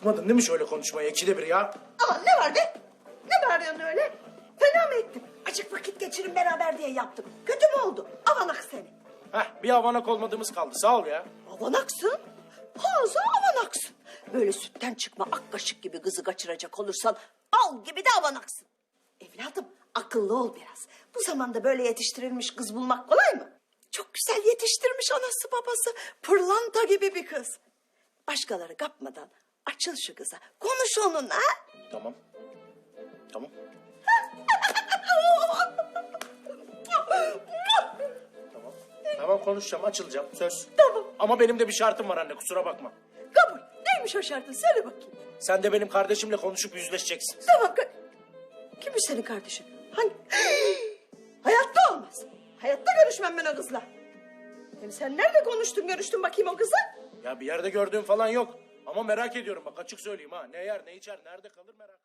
Bıkmadın değil mi şöyle konuşmaya ikide bir ya? Aman ne var be? Ne bağırıyorsun öyle? Fena mı ettim? Açık vakit geçirin beraber diye yaptım. Kötü mü oldu? Avanak seni. Heh bir avanak olmadığımız kaldı sağ ol ya. Avanaksın. Fazla avanaksın. Böyle sütten çıkma ak kaşık gibi kızı kaçıracak olursan al gibi de avanaksın. Evladım akıllı ol biraz. Bu zamanda böyle yetiştirilmiş kız bulmak kolay mı? Çok güzel yetiştirmiş anası babası. Pırlanta gibi bir kız. Başkaları kapmadan açıl şu kıza. Konuş onunla. Tamam. Tamam. tamam. Tamam konuşacağım açılacağım söz. Tamam. Ama benim de bir şartım var anne kusura bakma. Kabul. Neymiş o şartın? Söyle bakayım. Sen de benim kardeşimle konuşup yüzleşeceksin. Tamam. ka- Kimmiş senin kardeşin? Hangi? Hayatta olmaz. Hayatta görüşmem ben o kızla. Hem sen nerede konuştun görüştün bakayım o kızla? Ya bir yerde gördüğüm falan yok. Ama merak ediyorum bak açık söyleyeyim ha. Ne yer ne içer nerede kalır merak